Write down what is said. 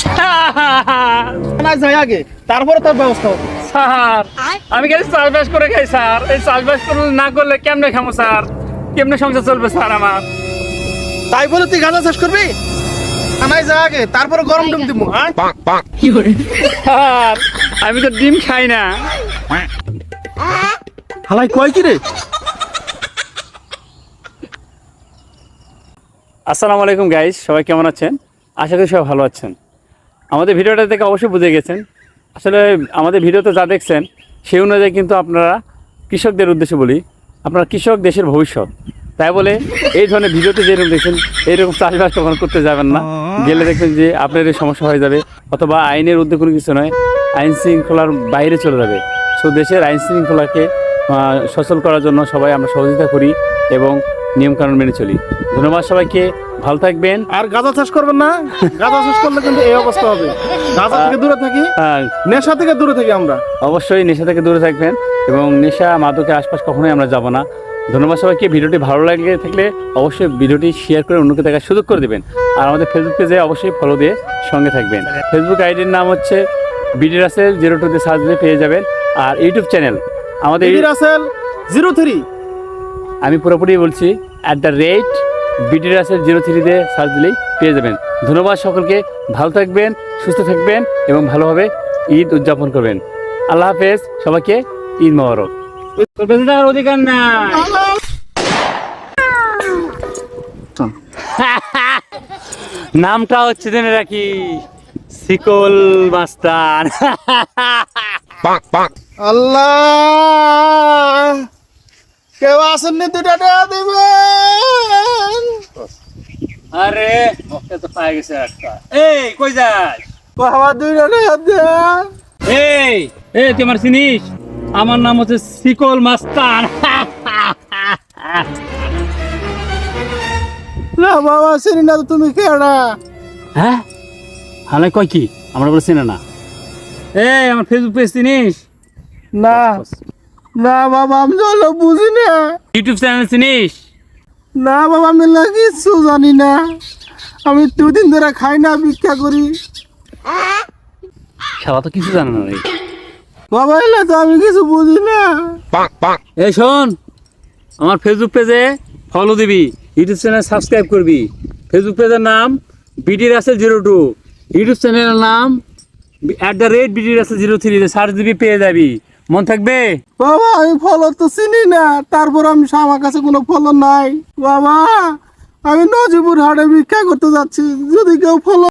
Sir না যাই আগে তারপরে তোর ব্যবস্থা হবে। স্যার আমি খালি চাষবাস করে খাই স্যার এই চাষবাস না করলে কেমনে খাব স্যার কেমনে সংসার চলবে স্যার আমার? তাই বলে তুই গাঁজা চাষ করবি? থানায় যা আগে তারপরে গরম ডুম দিব হ্যাঁ? স্যার আমি তো ডিম খাই না। হালাই কয় কি রে? আসসালামু আলাইকুম গাইস সবাই কেমন আছেন? আশা করি সবাই ভালো আছেন। আমাদের ভিডিওটা দেখে অবশ্যই বুঝে গেছেন। আসলে আমাদের ভিডিওতে যা দেখছেন, সেই অনুযায়ী কিন্তু আপনারা কৃষকদের উদ্দেশ্যে বলি, আপনারা কৃষক দেশের ভবিষ্যৎ। তাই বলে এই ধরনের ভিডিওতে যেরকম দেখছেন, এইরকম চাষবাস কখনো করতে যাবেন না। গেলে দেখবেন যে আপনার এই সমস্যা হয়ে যাবে, অথবা আইনের উদ্যোগ কোনো কিছু নয়, আইন শৃঙ্খলার বাইরে চলে যাবে। সো দেশের আইন শৃঙ্খলাকে সচল করার জন্য সবাই আমরা সহযোগিতা করি এবং নিয়মকানুন মেনে চলি। ধন্যবাদ সবাইকে ভালো থাকবেন। আর গাঁজা চাষ করবেন না। গাঁজা চাষ করলে কিন্তু এই অবস্থা হবে। গাঁজা থেকে দূরে থাকি আর নেশা থেকে দূরে থাকি আমরা। অবশ্যই নেশা থেকে দূরে থাকবেন এবং নেশা মাদকের আশপাশ কখনোই আমরা যাব না। ধন্যবাদ সবাইকে ভিডিওটি ভালো লাগে থাকলে অবশ্যই ভিডিওটি শেয়ার করে অন্যকে দেখার সুযোগ করে দেবেন। আর আমাদের ফেসবুক পেজে অবশ্যই ফলো দিয়ে সঙ্গে থাকবেন। ফেসবুক আইডির নাম হচ্ছে বিডি রাসেল জিরো টুতে সার্চ দিয়ে পেয়ে যাবেন। আর ইউটিউব চ্যানেল আমাদের বিডি রাসেল জিরো থ্রি আমি পুরোপুরি বলছি at the rate BD Rasel zero থ্রিতে সার্চ দিলেই পেয়ে যাবেন। ধন্যবাদ সকলকে ভালো থাকবেন সুস্থ থাকবেন এবং ভালোভাবে ঈদ উদযাপন করবেন। আল্লাহ হাফেজ সবাইকে ঈদ মোবারক। অধিকার না নামটা হচ্ছে জেনে রাখি সিকল মাস্তান আল্লাহ! কেউ আসেননি দুটা টাকা দিবেন। আরে ওকে তো পাই গেছে একটা। এই কই যাস? বাবা দুইটা টাকা দেন এই এই তুই আমার চিনিস? আমার নাম হচ্ছে শিকল মাস্তান। না বাবা চিনি না তুমি কেডা? হ্যাঁ? হালে কয় কি? আমরা বলে চিনে না। এই আমার ফেসবুক পেজ চিনিস? না। না বাবা আমি তো হলো বুঝি না। ইউটিউব চ্যানেল চিনিস? না বাবা আমি কিচ্ছু জানি না। আমি দুদিন ধরে খাই না ভিক্ষা করি। খেলা তো কিছু জানে না রে। বাবা এলে তো আমি কিছু বুঝি না। এই শোন আমার ফেসবুক পেজে ফলো দিবি ইউটিউব চ্যানেল সাবস্ক্রাইব করবি। ফেসবুক পেজের নাম BD Rasel zero two YouTube চ্যানেলের নাম at the rate BD Rasel zero three search দিবি পেয়ে যাবি। মন থাকবে? বাবা, আমি ফল তো চিনি না। তারপর আমি আমার কাছে কোনো ফলন নাই। বাবা, আমি নজিবুর হাটে ভিক্ষা করতে যাচ্ছি। যদি কেউ ফলো